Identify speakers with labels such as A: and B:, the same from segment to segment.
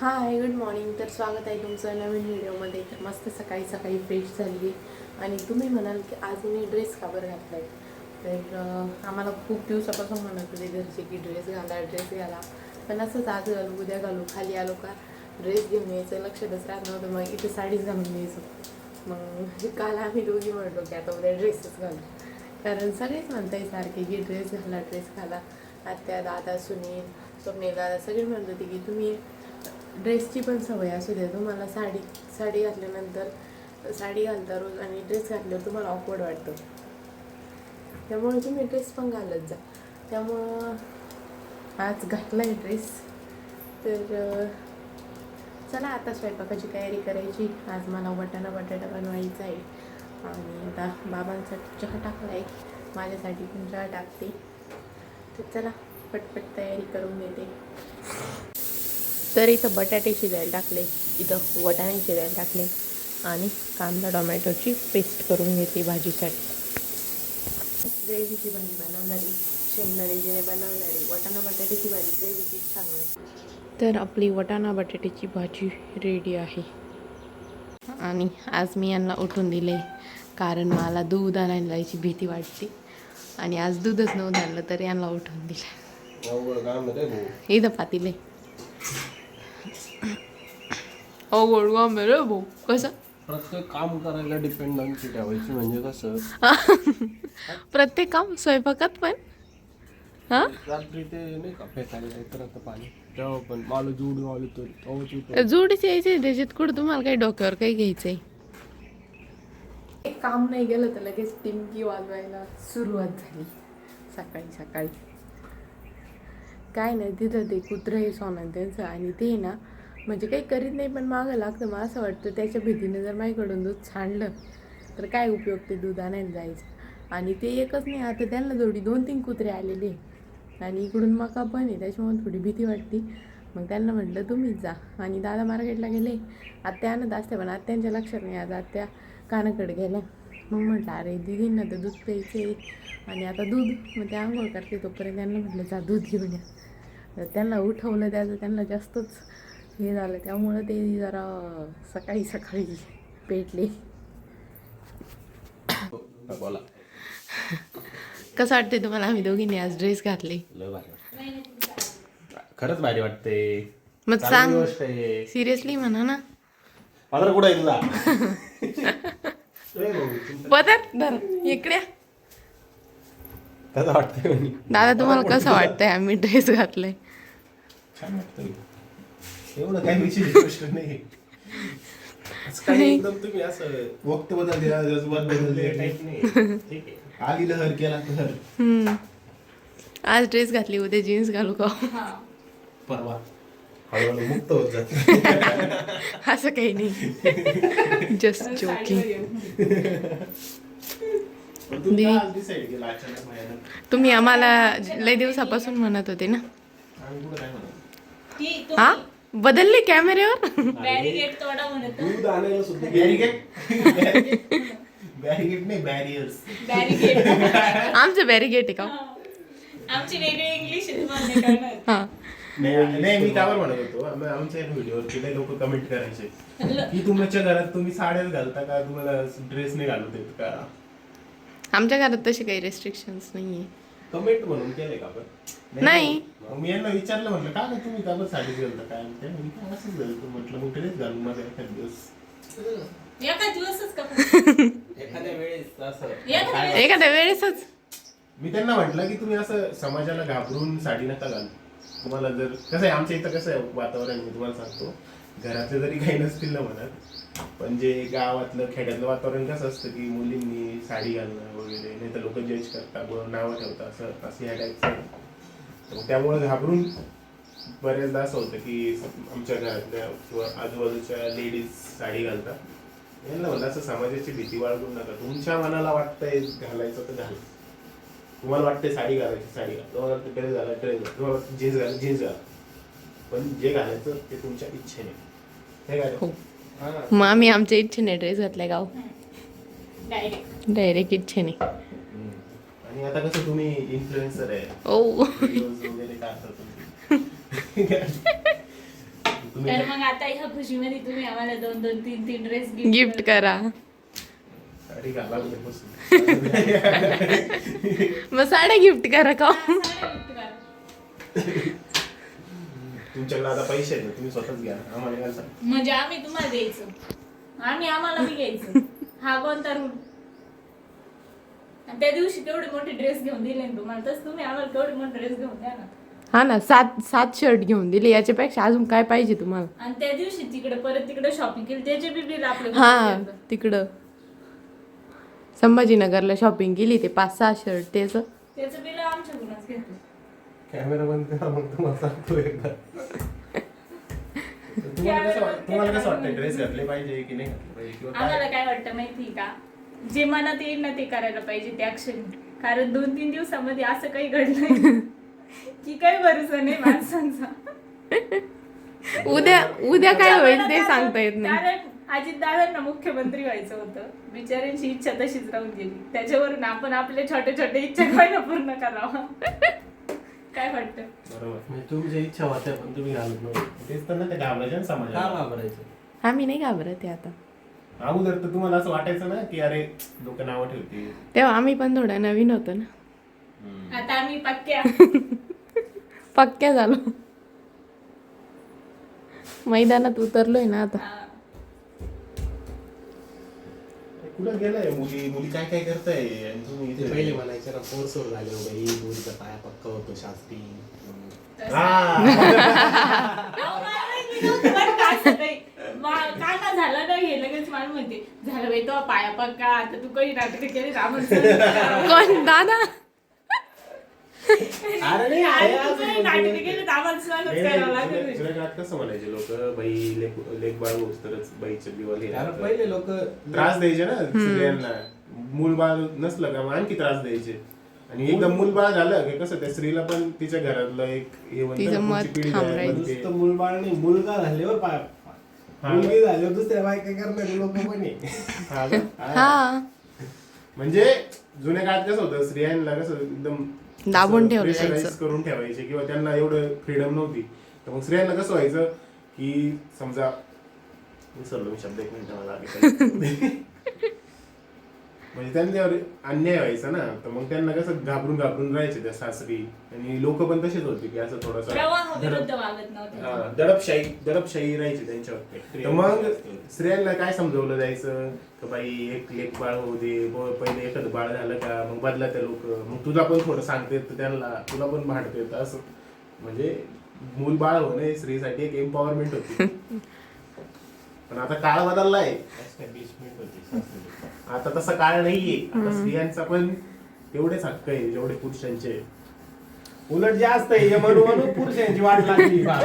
A: Hi good morning तर स्वागत आहे तुमचं नवीन व्हिडिओमध्ये. तर मस्त सकाळी सकाळी फ्रेश झाली आणि तुम्ही म्हणाल की आज मी ड्रेस का बरं घातला आहे तर आम्हाला खूप दिवसापासून म्हणत होते घरचे की ड्रेस घाला ड्रेस घाला. पण असंच आज घालू उद्या घालू खाली आलो का? ड्रेस घेऊन यायचं लक्ष राहत नव्हतं. मग इथे साडीच घालून यायचं. मग काल आम्ही दोघी म्हणतो की आता उद्या ड्रेसच घालू. कारण सगळेच म्हणताय सारखे की ड्रेस घाला ड्रेस घाला. आत्या दादा सुनील स्वप्नील दादा सगळे म्हणत होते की तुम्ही ड्रेसची पण सवय असू द्या. तुम्हाला साडी साडी घातल्यानंतर साडी घालता रोज आणि ड्रेस घातल्यावर तुम्हाला ऑकवर्ड वाटतं. त्यामुळे तुम्ही ड्रेस पण घालत जा. त्यामुळं आज घातला आहे ड्रेस. तर चला आता स्वयंपाकाची तयारी करायची. आज मला बटाणा बटाटा बनवायचा आहे. आणि आता बाबांसाठी चहा टाकला आहे माझ्यासाठी पण चहा टाकते. तर चला पटपट तयारी करून घेते. तर इथं बटाटे शिजायला टाकले इथं वटाणे शिजायला टाकले आणि कांदा टोमॅटोची पेस्ट करून घेते भाजीसाठी. ग्रेव्हीची भाजी बनवणारी शेंगदाण्याची बनवणारी वटाणा बटाट्याची भाजी ग्रेव्हीची छान होते तर आपली वटाणा बटाट्याची भाजी रेडी आहे. आणि आज मी यांना उठून दिले कारण मला दूध आणायला जायची भीती वाटते. आणि आज दूधच नव्हतं आणलं तर यांना उठून दिलं. इथं पातीले. अवघड काम आहे रे भाऊ. कसं?
B: प्रत्येक काम करायला डिपेंडन्सी ठेवायची म्हणजे कसं?
A: प्रत्येक काम स्वयंपाकात पण? हा?
B: रात्री ते नाही का फेकायला जायचं राहतं पाणी? तेव्हा पण मला जोड आलो तर तेव्हाच उठव
A: जोडीच यायचे त्याच्यात कुठं तुम्हाला काही डोक्यावर काही घ्यायचंय? एक काम नाही गेलं तर लगेच टिमकी वाजवायला सुरुवात झाली. सकाळी सकाळी. काय नाही तिथं ते कुत्रं हे सोनं त्यांचं आणि ते ना म्हणजे काही करीत नाही पण मागं लागतं. मग असं वाटतं त्याच्या भीतीने जर माझ्याकडून दूध छानलं तर काय उपयोग ते दूध आणायला जायचं? आणि ते एकच नाही आता त्यांना जोडी दोन तीन कुत्रे आलेले आणि इकडून मका पण आहे त्याच्यामुळे थोडी भीती वाटते. मग त्यांना म्हटलं तुम्हीच जा. आणि दादा मार्केटला गेले. आत्या आणत असते पण आत्यांच्या लक्षात नाही आज आत्या कानाकडे गेल्या. मग म्हटलं अरे दिदींना तर दूध प्यायचे आणि आता दूध मग ते आंघोळ करते तोपर्यंत त्यांना म्हटलं जा दूध घेऊन या. तर त्यांना उठवलं त्याचं त्यांना जास्तच हे झालं त्यामुळं ते जरा सकाळी सकाळी पेटले.
B: बोला.
A: कसं वाटते तुम्हाला? आम्ही दोघींनी आज ड्रेस घातले.
B: खरंच भारी वाटते
A: मग
B: चांगली
A: सांग. सिरियसली म्हणा ना.
B: पदर कुठं तुमचं
A: पदर? धर. इकडे.
B: कसं वाटतंय? म्हणे?
A: दादा तुम्हाला कसं वाटतंय? आम्ही ड्रेस घातलाय.
B: छान वाटतंय. एवढं काही विशेष गोष्ट नाही. असं काही एकदम तुम्ही असं वक्त बदल दिला जजबात बदलले टाईप नाही. ठीक आहे. आली लहर केला लहर.
A: हम्म. आज ड्रेस घातली उद्या जीन्स घालू का?
B: परवा. हळूहळू मुक्त होत जात.
A: असं काही नाही. जस्ट जोकिंग
B: पण तू
A: दे.
B: का आज डिसाईड केला अचानक भयानक
A: तुम्ही आम्हाला लय दिवसापासून म्हणत होते ना.
B: आम्ही कुठं काय म्हणतो.
A: हा? बदलले कॅमेऱ्यावर?
C: बॅरिगेट तोडा म्हणत
B: दूध आणायला सुद्धा बॅरिगेट? बॅरिगेट नाही बॅरियर्स
C: बॅरिगेट.
A: आमचं बॅरिगेट आहे का?
C: आमची वेगळी इंग्लिश आहे नाही
A: हा.
B: नाही नाही, मी त्यावर म्हणत होतो. आम्ही- आमच्या व्हिडिओवर लय लोक कमेंट करायचे. की तुमच्या घरात तुम्ही साड्याच घालता का? तुम्हाला ड्रेस नाही घालू देत का?
A: आमच्या घरात तसे काही रेस्ट्रिक्शन्स नाहीये.
B: कमेंट म्हणून केलंय का आपण?
A: नाही.
B: मग मी यांना विचारलं म्हटलं का गं तुम्ही का बरं साडी घालता? काय? म्हणते मी काय असंच घालतो म्हटलं मग ड्रेस घालून माझा एखाद दिवस.
C: एका दिवसच का
B: एखाद्या वेळेस असं.
C: एखाद्या वेळेस.
A: एखाद्या वेळेसच.
B: मी त्यांना म्हटलं की तुम्ही असं समाजाला घाबरून साडी नका घालू. तुम्हाला जर कसं आहे आमच्या इथं कसं आहे वातावरण मी तुम्हाला सांगतो. घराचे जरी काही नसतील ना म्हणत पण जे गावातलं खेड्यातलं वातावरण कसं असतं की मुलींनी साडी घालणं वगैरे नाही तर लोक जज करतात व नावं ठेवतात असं असं ह्या टाईपचं त्यामुळे घाबरून बऱ्याचदा असं होतं की आमच्या घरातल्या किंवा आजूबाजूच्या लेडीज साडी घालतात. यांना म्हणलं असं समाजाची भीती बाळगून नका. तुमच्या मनाला वाटतंय घालायचं तर घाला. तुम्हाला वाटते साडी घालायची साडी घाला. तुम्हाला वाटतं ड्रेस घाला ड्रेस घाला. तुम्हाला वाटतं जीन्स घाला जीन्स घाला. पण जे घालायचं ते तुमच्या इच्छेने. हे काय?
A: हो. मग आम्ही आमच्या इच्छेने ड्रेस घातलाय गाव.
C: डायरेक्ट
A: डायरेक्ट इच्छेने.
B: आणि आता कसं तुम्ही इन्फ्लुएन्सर आहे.
A: ओ.
B: Videos वगैरे तुम्ही?
C: तर मग आता ह्या खुशीमध्ये तुम्ही आम्हाला दोन दोन तीन तीन ड्रेस
A: गिफ्ट करा.
B: अरे घाला.
A: मग साड्या गिफ्ट करा का?
B: तुमच्याकडे आता पैसे आहेत ना तुम्ही स्वतःच घ्या. आम्हाला काय सांग.
C: म्हणजे आम्ही तुम्हाला द्यायचं. आम्ही आम्हाला बी घ्यायचं. हा कोणता रूल त्या दिवशी तेवढे मोठे ड्रेस घेऊन दिले ना तुम्हाला. तसं तुम्ही आम्हाला तेवढे मोठे ड्रेस घेऊन द्या ना.
A: हा ना सात सात शर्ट घेऊन दिले. याच्यापेक्षा अजून काय पाहिजे तुम्हाला?
C: आणि त्या दिवशी तिकडे परत तिकडे शॉपिंग केली. त्याचे बी बिल आपले
A: हा तिकडं. संभाजीनगरला शॉपिंग केली ते पाच सहा शर्ट त्याच.
C: त्याचं बिल आमच्याकडूनच घेतलं.
B: कॅमेरा बंद करा मग तुम्हाला सांगतो एकदा. तुम्हाला कसं वाट- तुम्हाला कसं वाटतं ड्रेस घातले पाहिजे की नाही घातले पाहिजे किंवा
C: आम्हाला
B: काय
C: काय वाटतं माहिती का? जे मनात येईल ना ते करायला पाहिजे त्या क्षणी कारण दोन तीन दिवसामध्ये असं काही घडलंय की काही भरोसा नाही माणसांचा.
A: उद्या उद्या काय होईल ते सांगता येत नाही.
C: कारण अजित दादांना मुख्यमंत्री व्हायचं होतं. बिचाऱ्यांची इच्छा तशीच राहून गेली. त्याच्यावरून आपण आपले छोटे छोटे इच्छा काय पूर्ण करावा? काय वाटतं?
B: बरोबर.
D: म्हणजे तुमच्या इच्छा होत्या पण तुम्ही घालत नव्हते.
B: तेच तर ना ते घाबरायचे ना
D: का
B: समाजाला
D: घाबरायचं?
A: आम्ही नाही घाबरत आहे आता.
B: अगोदर तर तुम्हाला असं वाटायचं ना की अरे लोक नावं ठेवतील.
A: तेव्हा आम्ही पण थोडं नवीन होतो ना.
C: आता आम्ही पक्क्या.
A: पक्क्या झालो. मैदानात उतरलोय ना आता.
C: हा.
B: कुठं गेलाय? मुली मुली काय काय करताय? आणि तुम्ही
D: ते
B: इथे-
D: पहिले म्हणायचे ना पोरसोर झाले हो बाई बोरीचा पाया पक्का होतो शास्त्री.
C: तसं.
B: हा.
C: अहो, मला माहिती नव्हतं बरं का असं काही. मा- काय ना झालं नाही हे लगेच मला म्हणते झालं बाई तो पाया पक्का आता तू काही नाटक केली? रामन
A: कोण? दादा?
B: कसं म्हणायचे लोक बाई लेक लेक बाळ होस तरच बाईचे दिवाल
D: कारण
B: राहतं.
D: पहिले लोक
B: त्रास द्यायचे ना स्त्रियांना मूल बाळ नसलं का मग आणखी त्रास द्यायचे आणि एकदम मूल बाळ झालं की कसं त्या स्त्रीला पण तिच्या घरातलं एक हे.
D: नुसतं मुलबाळ नाही मुलगा झाल्यावर पाय. मुलगी झाल्यावर दुसऱ्या बायका करणारे लोक पण.
B: हा? हा.
A: हा
B: म्हणजे जुन्या काळात कसं होतं स्त्रियांना कसं एकदम
A: दाबून ठेवलं जायचं.
B: करून ठेवायचे किंवा त्यांना एवढं फ्रीडम नव्हती तर मग स्त्रियांना कसं व्हायचं की समजा विसरलो मी शब्द एक मिनिट मला. म्हणजे त्यांच्यावर अन्याय व्हायचा ना. तर मग त्यांना कसं घाबरून घाबरून राहायचे त्या सासरी. आणि लोक पण तसेच होते की असं थोडस
C: वागत नव्हते.
B: दडपशाही दडपशाही राहायची त्यांच्यावर. तर मग स्त्रियांना काय समजवलं जायचं? तर बाई एक लेख बाळ होऊ दे. ब- पहिले एखादं बाळ झालं का? मग बदला त्या लोक. मग तुला पण थोडं सांगते त्यांना. तुला पण भांडते असं. म्हणजे मूल बाळ होणं हे स्त्रीसाठी एक एम्पॉवरमेंट होती. पण आता काळ बदललाय. आता तसा काळ नाहीये. आता स्त्रियांचा पण तेवढेच हक्क आहे जेवढे पुरुषांचे
D: उलट जास्त आहे हे म्हणून म्हणून पुरुषांची वाट लागली. बा.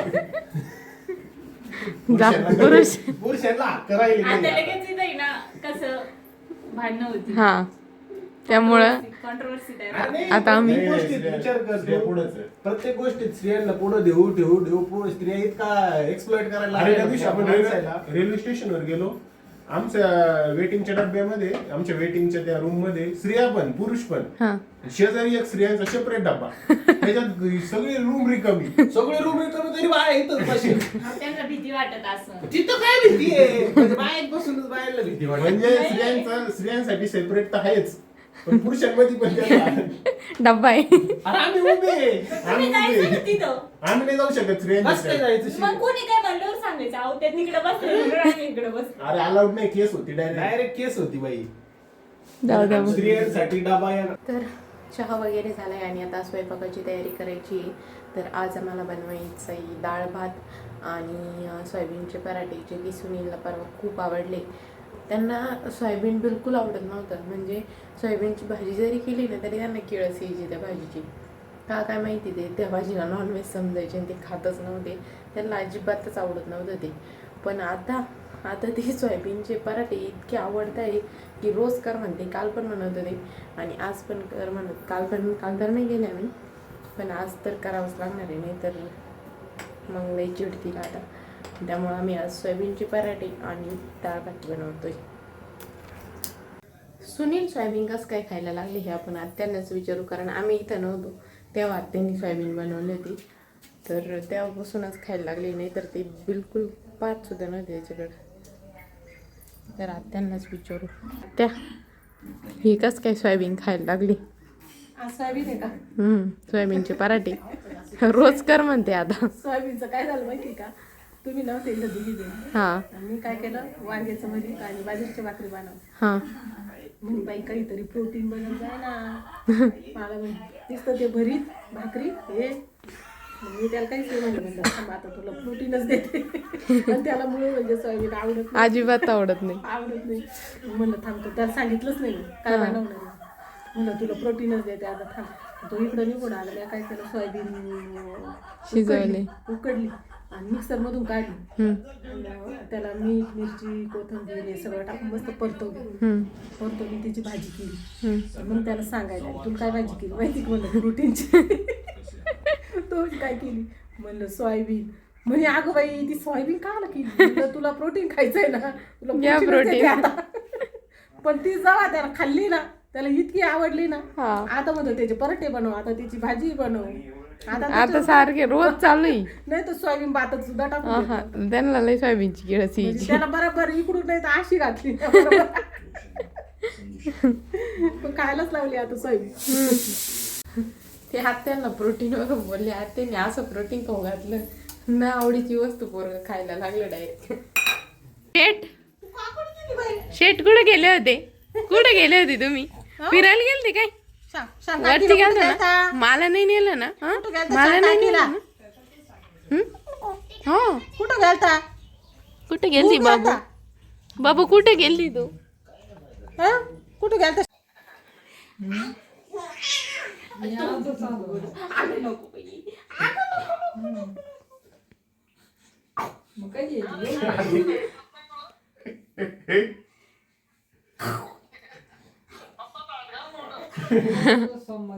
A: जा पुरुष.
D: पुरुषांना हक्क राहिले
C: आता
D: नाही
C: लगेच इथं ना कसं भांडणं होती.
A: हा. त्यामुळं आता आम्ही-
D: प्रत्येक गोष्टीत
B: स्त्रिया-
D: विचार
B: स्त्रिया
D: करतो.
B: पुढंच आहे.
D: प्रत्येक गोष्टीत स्त्रियांना पुढे देऊ ठेवू ठेवू पुढे स्त्रिया इतका एक्सप्लॉइट करायला
B: अरे त्या
D: लागल्या.
B: दिवशी आपण
D: माणसाला.
B: रेल्वे रेल्वे स्टेशनवर गेलो. आमच्या वेटिंगच्या डब्यामध्ये आमच्या वेटिंगच्या त्या रूममध्ये स्त्रिया पण पुरुष पण.
A: हा.
B: शेजारी एक स्त्रियांचा सेपरेट डब्बा. त्याच्यात सगळी रूम रिकमी
D: सगळे रूम कमी तरी बाहेर येतच बसेल.
C: त्यांना भीती वाटत असं.
D: तिथं काय भीती आहे? म्हणजे बाहेर बसूनच बाहेरला भीती वाटते.
B: म्हणजे स्त्रियांचा स्त्रियांसाठी सेपरेट तर आहेच. पण पुरुषांमध्ये पण
A: डब्बा आहे.
D: अरे आम्ही उभे आहे.
C: तुम्ही
B: आम्ही
C: जायचं ना
B: उभे.
C: तिथं?
B: आम्ही नाही जाऊ शकत
D: कसं काय
B: स्त्रियांच्या
D: जायचं
C: मग
D: शिक-
C: कोणी काय म्हणल्यावर सांगायचं? अहो बसले आम्ही इकडे
B: अलाउड नाही केस होती डायरेक्ट
D: डायरेक्ट केस होती बाई.
A: जाऊ द्या मग.
D: स्त्रियांसाठी डबा या
A: तर चहा वगैरे झालाय आणि आता स्वयंपाकाची तयारी करायची आहे. तर आज आम्हाला बनवायचं आहे डाळ भात आणि अं, सोयाबीनचे पराठे जे की सुनीलला परवा खूप आवडले. त्यांना सोयाबीन बिलकुल आवडत नव्हतं. म्हणजे सोयाबीनची भाजी जरी केली ना तरी त्यांना किळस यायची त्या भाजीची. का काय माहिती ते? त्या भाजीला नॉनव्हेज समजायचे आणि ते खातच नव्हते. त्यांना अजिबातच आवडत नव्हतं ते. पण आता आता ते सोयाबीनचे पराठे इतके आवडत आहे की रोज कर म्हणते काल पण म्हणत होते. आणि आज पण कर म्हणत काल पण काल तर नाही गेले आम्ही. पण आज तर करावंच लागणार आहे नाही तर मग लई चिडतील आता. त्यामुळे आम्ही आज सोयाबीनचे पराठे आणि डाळ भात बनवतोय. सुनील सोयाबीन कसं काय खायला लागले हे आपण आत्यांनाच विचारू कारण आम्ही इथं नव्हतो. तेव्हा आत्यांनी सोयाबीन बनवली होती. तर तेव्हापासूनच खायला लागली नाही तर ते बिलकुल पाच सुद्धा नव्हते त्याच्याकडे तर आत्यांनाच विचारू. त्या ही कस काय सोयाबीन खायला लागली?
E: सोयाबीन आहे का?
A: हम्म सोयाबीनचे पराठे. रोज कर म्हणते आता.
E: सोयाबीनचं काय झालं माहिती का? तुम्ही नव्हते इथं दिली दे
A: हां.
E: मी काय केलं? वांग्याचं भरीत आणि बाजरीच्या भाकरी बनव
A: हां.
E: बाई काहीतरी प्रोटीन बनवून जाय ना. मला नुसतं ते भरीत भाकरी हे. मी त्याला काहीच नाही म्हणलं. म्हणलं थांब आता तुला प्रोटीनच देते. त्याला मुळे म्हणजे सोयाबीन आवडत नाही.
A: अजिबात आवडत नाही.
E: आवडत नाही. म्हणलं थांबतो त्याला सांगितलंच नाही काय. म्हणलं तुला प्रोटीनच देते आता थांब. तो इकडं निघून आला मी काय केलं? सोयाबीन
A: शिजवले.
E: उकडली. आणि मिक्सर मधून काढली.
A: हम्म,
E: आणि त्याला मीठ मिरची कोथिंबीर हे सगळं टाकून मस्त परतवली.
A: हम्म,
E: परतवली त्याची भाजी केली. मग त्याला सांगायला तुला काय भाजी केली? माहिती का म्हणलं प्रोटीनची. तो काय केली? म्हणलं सोयाबीन. म्हणे अगं बाई ती सोयाबीन का आला केली? म्हणलं, तुला प्रोटीन खायचंय ना. तुला. आता. पण ती जेव्हा त्याला खाल्ली ना त्याला इतकी आवडली ना. आता म्हणतो त्याचे पराठे बनव आता त्याची भाजी बनव. आता
A: सारखे रोज चालू आहे
E: नाही तर सोयाबीन भातात सुद्धा टाकून देतो.
A: हा त्यांना लय सोयाबीनची किळ
E: म्हणजे त्याला बरोबर इकडून नाही तर अशी घातली. पण खायलाच लावली आता सोयाबीन.
A: ते आत्यांना प्रोटीन वरून बोलले आत्याने असं प्रोटीन खाऊ घातलं. ना आवडीची वस्तू पोरग खायला लागलं डायरेक्ट शेट शेट कुठे गेले होते? कुठे गेले होते तुम्ही? फिरायला गेलते काय? वरती गेलते ना
E: गेलता?
A: मला नाही नेलं ना हं? मला नाही. नेलं हं?
E: कुठं गेलता
A: कुठे गेलती
E: खूप
A: बाबू. बाबू कुठे गेली तू
E: हं? कुठं गेलता
F: सोमवारी som